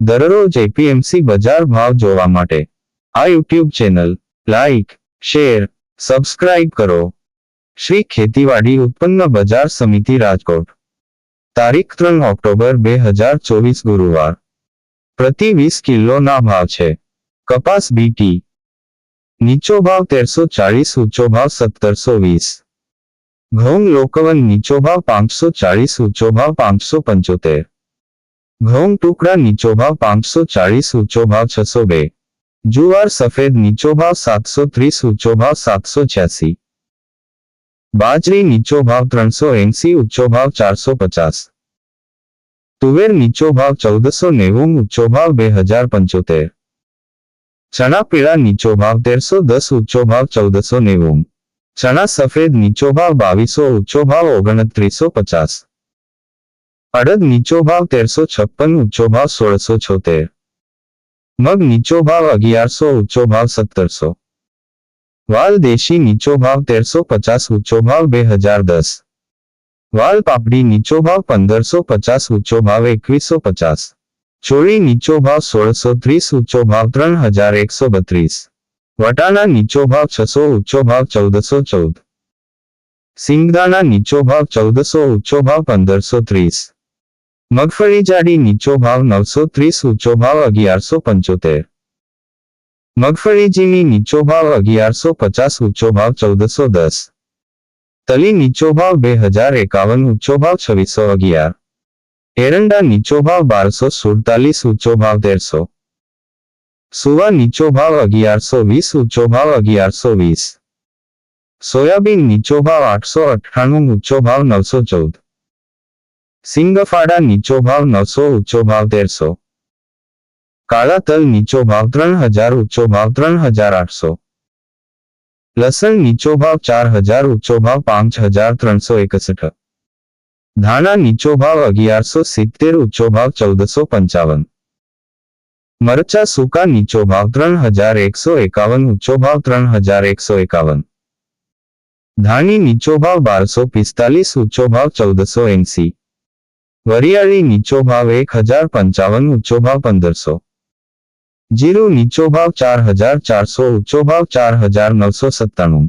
દરરોજ એપીએમસી બજાર ભાવ જોવા માટે. આ YouTube channel, like, share, subscribe કરો. શ્રી ખેતીવાડી ઉત્પન્ન બજાર સમિતિ રાજકોટ. તારીખ ત્રણ ઓક્ટોબર બે હજાર ચોવીસ ગુરુવાર. પ્રતિ વીસ કિલોના ભાવ છે. કપાસ બીટી નીચો ભાવ તેરસો ચાળીસ, ઊંચો ભાવ સત્તરસો વીસ. ઘઉં લોકવન નીચો ભાવ પાંચસો ચાળીસ, ઊંચો ભાવ પાંચસો પંચોતેર. ઘઉં ટુકડા નીચો ભાવ પાંચસો ચાળીસ ઊંચો ભાવ છસો બે જુવાર સફેદ નીચો ભાવ સાતસો ત્રીસ ઊંચો ભાવ સાતસો છ્યાસી બાજરી નીચો ભાવ ત્રણસો એંસી ઊંચો ભાવ ચારસો પચાસ તુવેર નીચો ભાવ ચૌદસો નેવું ઊંચો ભાવ બે હજાર પંચોતેર ચણા પીળા નીચો ભાવ તેરસો દસ ઊંચો ભાવ ચૌદસો નેવું ચણા સફેદ નીચો ભાવ બાવીસો ઊંચો ભાવ ઓગણત્રીસો પચાસ અડદ નીચો ભાવ તેરસો છપ્પન ઊંચો ભાવ સોળસો છોતેર મગ નીચો ભાવ અગિયારસો ઊંચો ભાવ સત્તરસો વાલ દેશી નીચો ભાવ તેરસો પચાસ ઊંચો ભાવ બે હજાર દસ વાલ પાપડી નીચો ભાવ પંદરસો પચાસ ઊંચો ભાવ એકવીસો પચાસ ચોળી નીચો ભાવ સોળસો ત્રીસ ઊંચો ભાવ ત્રણ હજાર એકસો બત્રીસ વટાણા નીચો ભાવ છસો ઊંચો ભાવ ચૌદસો ચૌદ સિંગદાણા નીચો ભાવ ચૌદસો ઊંચો ભાવ પંદરસો ત્રીસ મગફળી જાડી નીચો ભાવ નવસો ત્રીસ ઊંચો ભાવ અગિયારસો પંચોતેર મગફળી ઝીણી નીચો ભાવ અગિયારસો પચાસ ઊંચો ભાવ ચૌદસો દસ તલી નીચો ભાવ બે હજાર એકાવન ઊંચો ભાવ છવ્વીસો અગિયાર એરંડા નીચો ભાવ બારસો સુડતાલીસ ઊંચો ભાવ તેરસો સુવા નીચો ભાવ અગિયારસો વીસ ઊંચો ભાવ અગિયારસો વીસ સોયાબીન નીચો ભાવ આઠસો અઠ્ઠાણું ઊંચો ભાવ નવસો ચૌદ સિંગફાડા નીચો ભાવ નવસો ઊંચો ભાવ તેરસો કાળા તલ નીચો ભાવ ત્રણ હજાર ઊંચો ભાવ ત્રણ હજાર આઠસો લસણ નીચો ભાવ ચાર હજાર ઊંચો ભાવ પાંચ હજાર ત્રણસો એકસઠ ધાણા નીચો ભાવ અગિયારસો સિત્તેર ઊંચો ભાવ ચૌદસો પંચાવન મરચા સૂકા નીચો ભાવ ત્રણ હજાર એકસો એકાવન ઊંચો ભાવ ત્રણ હજાર એકસો એકાવન ધાણી નીચો ભાવ બારસો પિસ્તાલીસ ઊંચો ભાવ ચૌદસો એંસી વરિયાળી નીચો ભાવ એક હજાર પંચાવન ઊંચો ભાવ પંદરસો જીરું નીચો ભાવ ચાર હજાર ચારસો ઊંચો ભાવ ચાર હજાર નવસો સત્તાણું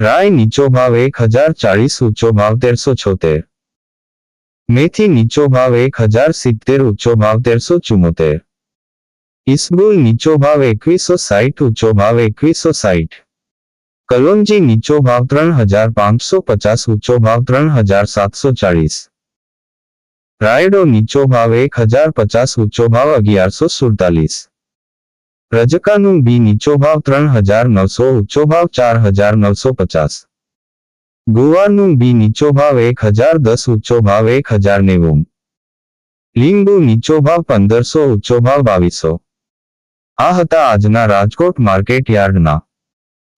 રાય નીચો ભાવ એક હજાર ચાળીસ ઊંચો ભાવ તેરસો છોતેર મેથી નીચો ભાવ એક હજાર સિત્તેર ઊંચો ભાવ તેરસો ચુમ્મોતેર ઇસબુલ નીચો ભાવ એકવીસો સાઠ ઊંચો ભાવ એકવીસો સાઠ કલોંજી નીચો ભાવ ત્રણ હજાર પાંચસો પચાસ ઊંચો ભાવ ત્રણ હજાર સાતસો ચાળીસ રાયડો નીચો ભાવ એક હજાર પચાસ, ઊંચો ભાવ અગિયારસો સુડતાલીસ. રજકાનું બી નીચો ભાવ ત્રણ હજાર નવસો, ઊંચો ભાવ ચાર હજાર નવસો પચાસ. ગુવારનું બી નીચો ભાવ એક હજાર દસ, ઊંચો ભાવ એક હજાર નેવું. લીંબુ નીચો ભાવ પંદરસો, ઊંચો ભાવ બાવીસો. આ હતા આજના રાજકોટ માર્કેટ યાર્ડના.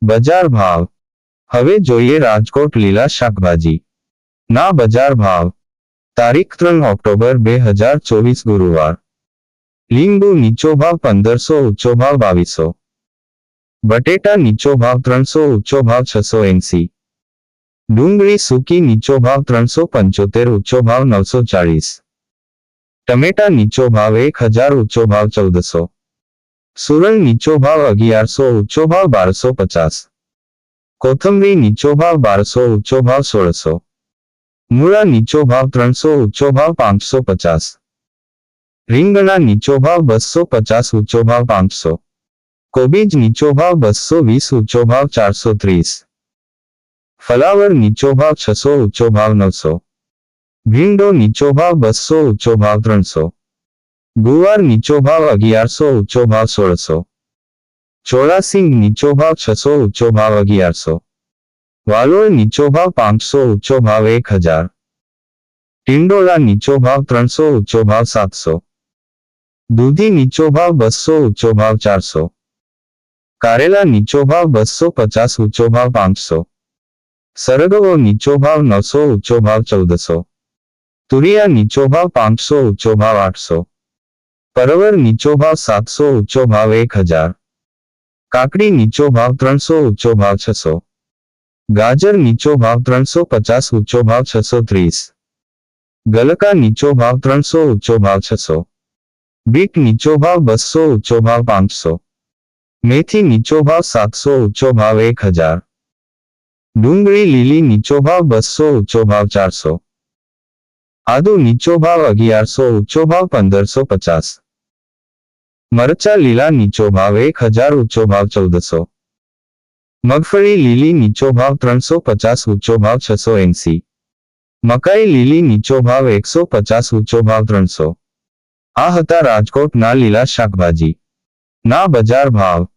બજાર ભાવ. હવે જોઈએ રાજકોટ લીલા શાકભાજી. ના બજાર ભાવ. તારીખ ત્રણ ઓક્ટોબર બે હજાર ચોવીસ ગુરુવાર લીંબુ નીચો ભાવ પંદરસો ઊંચો ભાવ બાવીસો બટેટા નીચો ભાવ ત્રણસો ઊંચો ભાવ છસો એંસી ડુંગળી સૂકી નીચો ભાવ ત્રણસો પંચોતેર ઊંચો ભાવ નવસો ચાળીસ ટમેટા નીચો ભાવ એક હજાર ઊંચો ભાવ ચૌદસો સુરણ નીચો ભાવ અગિયારસો ઊંચો ભાવ બારસો પચાસ કોથમરી નીચો ભાવ બારસો ઊંચો ભાવ સોળસો મૂળા નીચો ભાવ ત્રણસો ઊંચો ભાવ પાંચસો પચાસ રીંગણા નીચો ભાવ બસો પચાસ ઊંચો ભાવ પાંચસો કોબીજ નીચો ભાવ બસો વીસ ઊંચો ભાવ ચારસો ત્રીસ ફલાવર નીચો ભાવ છસો ઊંચો ભાવ નવસો ભીંડો નીચો ભાવ બસો ઊંચો ભાવ ત્રણસો ગુવાર નીચો ભાવ અગિયારસો ઊંચો ભાવ સોળસો ચોરાસિંગ નીચો ભાવ છસો ઊંચો ભાવ અગિયારસો વાલોળ નીચો ભાવ પાંચસો, ઊંચો ભાવ એક હજાર. ટિંડોળા નીચો ભાવ ત્રણસો, ઊંચો ભાવ સાતસો. દૂધી નીચો ભાવ બસો, ઊંચો ભાવ ચારસો. કારેલા નીચો ભાવ બસો પચાસ, ઊંચો ભાવ પાંચસો. સરગવો નીચો ભાવ નવસો, ઊંચો ભાવ ચૌદસો. તુરિયા નીચો ભાવ પાંચસો, ઊંચો ભાવ આઠસો. પરવર નીચો ભાવ સાતસો, ઊંચો ભાવ એક હજાર. કાકડી નીચો ભાવ ત્રણસો, ઊંચો ભાવ છસો. ગાજર નીચો ભાવ ત્રણસો પચાસ ઊંચો ભાવ છસો ત્રીસ ગલકા નીચો ભાવ ત્રણસો ઊંચો ભાવ છસો બીટ નીચો ભાવ બસો ઊંચો ભાવ પાંચસો મેથી નીચો ભાવ સાતસો ઊંચો ભાવ એક હજાર ડુંગળી લીલી નીચો ભાવ બસો ઊંચો ભાવ ચારસો આદુ નીચો ભાવ અગિયારસો ઊંચો ભાવ પંદરસો પચાસ મરચા લીલા નીચો ભાવ એક હજાર ઊંચો ભાવ ચૌદસો મગફળી લીલી નીચો ભાવ ત્રણસો પચાસ, ઊંચો ભાવ છસો એંસી. મકાઈ લીલી નીચો ભાવ એકસો પચાસ, ઊંચો ભાવ ત્રણસો. આ હતા રાજકોટના લીલા શાકભાજી. ના બજાર ભાવ.